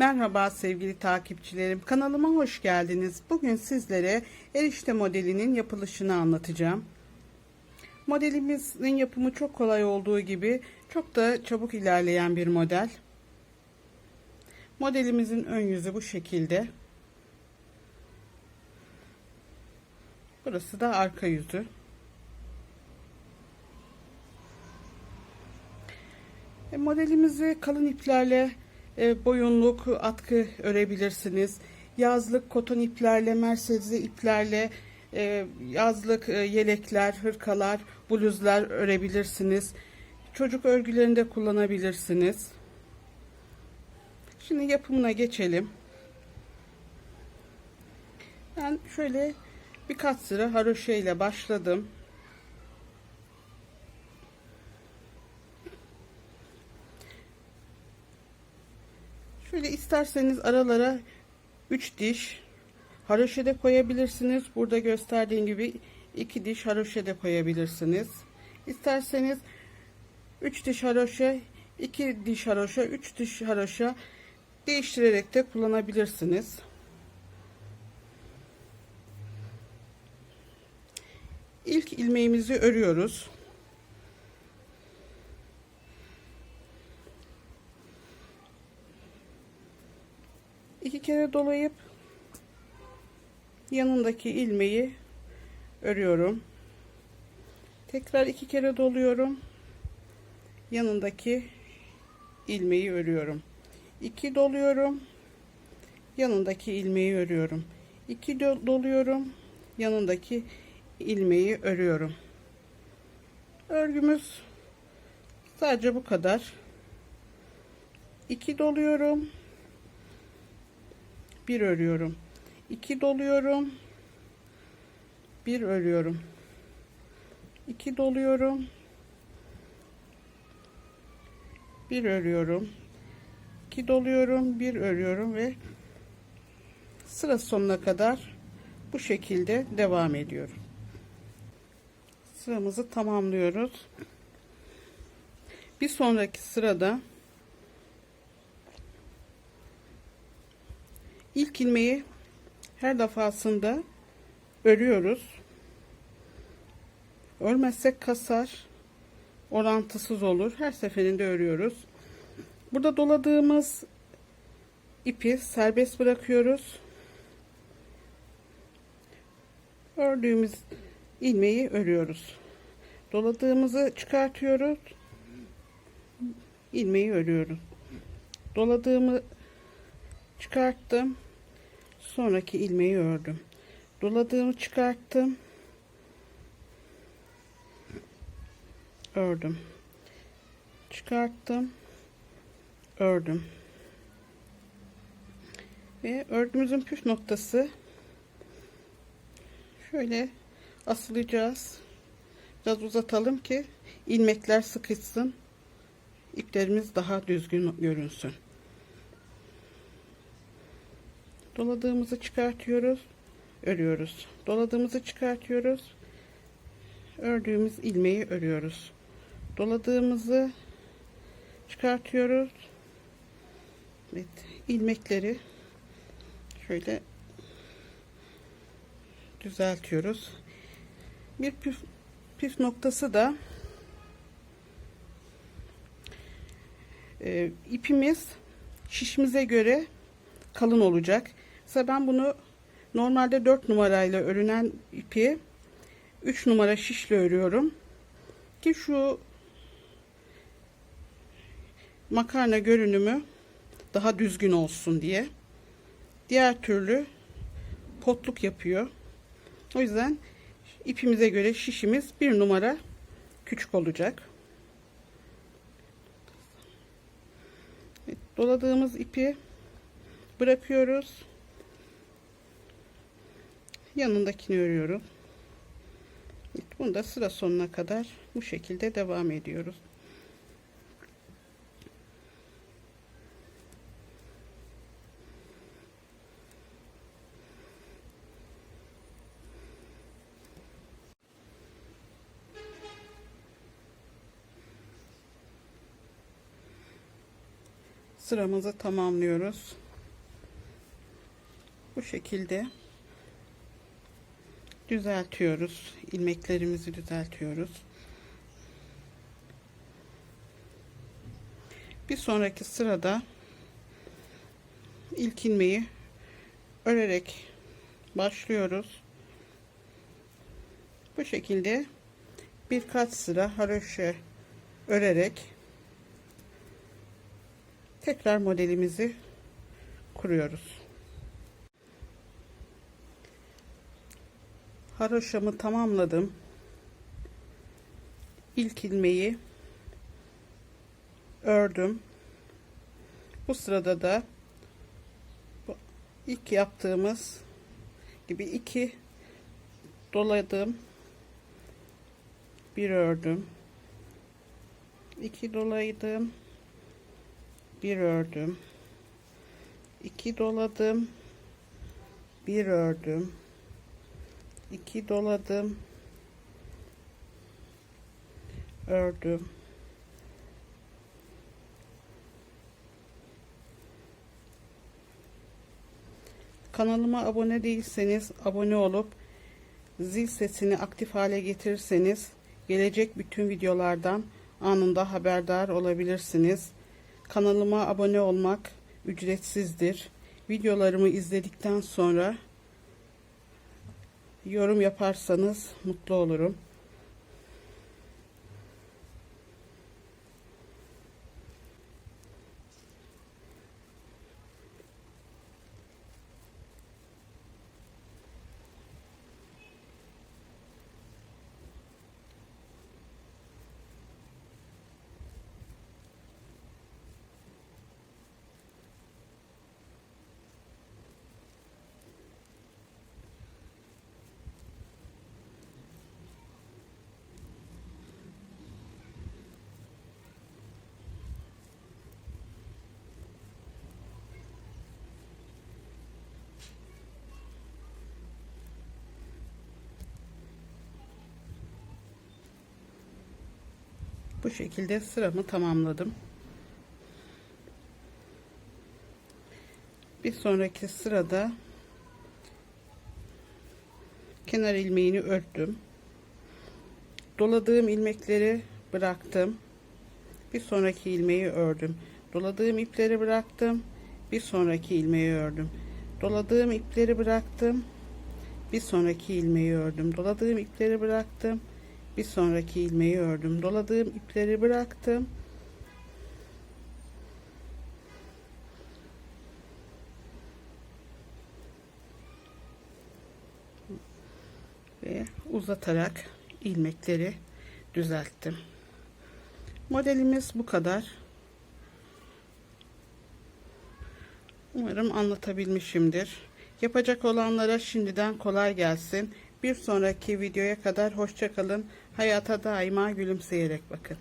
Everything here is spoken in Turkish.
Merhaba sevgili takipçilerim. Kanalıma hoş geldiniz. Bugün sizlere erişte modelinin yapılışını anlatacağım. Modelimizin yapımı çok kolay olduğu gibi çok da çabuk ilerleyen bir model. Modelimizin ön yüzü bu şekilde. Burası da arka yüzü. E, Modelimizi kalın iplerle e, boyunluk atkı örebilirsiniz. Yazlık koton iplerle, mersezli iplerle e, yazlık e, yelekler, hırkalar, bluzlar örebilirsiniz. Çocuk örgülerinde kullanabilirsiniz. Şimdi yapımına geçelim. Ben şöyle birkaç sıra haroşa ile başladım. Şöyle isterseniz aralara 3 diş haroşa de koyabilirsiniz. Burada gösterdiğim gibi 2 diş haroşa de koyabilirsiniz. İsterseniz 3 diş haroşa, 2 diş haroşa, 3 diş haroşa değiştirerek de kullanabilirsiniz. İlk ilmeğimizi örüyoruz. Kere dolayıp yanındaki ilmeği örüyorum. Tekrar iki kere doluyorum. Yanındaki ilmeği örüyorum. İki doluyorum. Yanındaki ilmeği örüyorum. İki doluyorum. Yanındaki ilmeği örüyorum. Örgümüz sadece bu kadar. İki doluyorum bir örüyorum. 2 doluyorum. Bir örüyorum. 2 doluyorum. Bir örüyorum. 2 doluyorum, bir örüyorum ve sıra sonuna kadar bu şekilde devam ediyorum. Sıramızı tamamlıyoruz. Bir sonraki sırada İlk ilmeği her defasında örüyoruz. Örmezsek kasar, orantısız olur. Her seferinde örüyoruz. Burada doladığımız ipi serbest bırakıyoruz. Ördüğümüz ilmeği örüyoruz. Doladığımızı çıkartıyoruz. ilmeği örüyoruz. Doladığımı çıkarttım. Sonraki ilmeği ördüm. Doladığımı çıkarttım. Ördüm. Çıkarttım. Ördüm. Ve örgümüzün püf noktası şöyle asılacağız. Biraz uzatalım ki ilmekler sıkışsın. İplerimiz daha düzgün görünsün doladığımızı çıkartıyoruz örüyoruz. Doladığımızı çıkartıyoruz ördüğümüz ilmeği örüyoruz. Doladığımızı çıkartıyoruz. Evet ilmekleri şöyle düzeltiyoruz. Bir püf, püf noktası da e, ipimiz şişimize göre kalın olacak. Mesela ben bunu normalde 4 numarayla örünen ipi 3 numara şişle örüyorum. Ki şu makarna görünümü daha düzgün olsun diye. Diğer türlü potluk yapıyor. O yüzden ipimize göre şişimiz bir numara küçük olacak. Evet, doladığımız ipi bırakıyoruz. Yanındakini örüyorum. Bunu da sıra sonuna kadar bu şekilde devam ediyoruz. Sıramızı tamamlıyoruz. Bu şekilde düzeltiyoruz. ilmeklerimizi düzeltiyoruz. Bir sonraki sırada ilk ilmeği örerek başlıyoruz. Bu şekilde birkaç sıra haroşa örerek tekrar modelimizi kuruyoruz. Haroşamı tamamladım. İlk ilmeği ördüm. Bu sırada da bu ilk yaptığımız gibi iki doladım. Bir ördüm. iki dolaydım. Bir ördüm. iki doladım. Bir ördüm. 2 doladım. Ördüm. Kanalıma abone değilseniz abone olup zil sesini aktif hale getirirseniz gelecek bütün videolardan anında haberdar olabilirsiniz. Kanalıma abone olmak ücretsizdir. Videolarımı izledikten sonra yorum yaparsanız mutlu olurum. Bu şekilde sıramı tamamladım. Bir sonraki sırada kenar ilmeğini örttüm. Doladığım ilmekleri bıraktım. Bir sonraki ilmeği ördüm. Doladığım ipleri bıraktım. Bir sonraki ilmeği ördüm. Doladığım ipleri bıraktım. Bir sonraki ilmeği ördüm. Doladığım ipleri bıraktım bir sonraki ilmeği ördüm doladığım ipleri bıraktım. Ve uzatarak ilmekleri düzelttim. Modelimiz bu kadar. Umarım anlatabilmişimdir. Yapacak olanlara şimdiden kolay gelsin bir sonraki videoya kadar hoşçakalın. Hayata daima gülümseyerek bakın.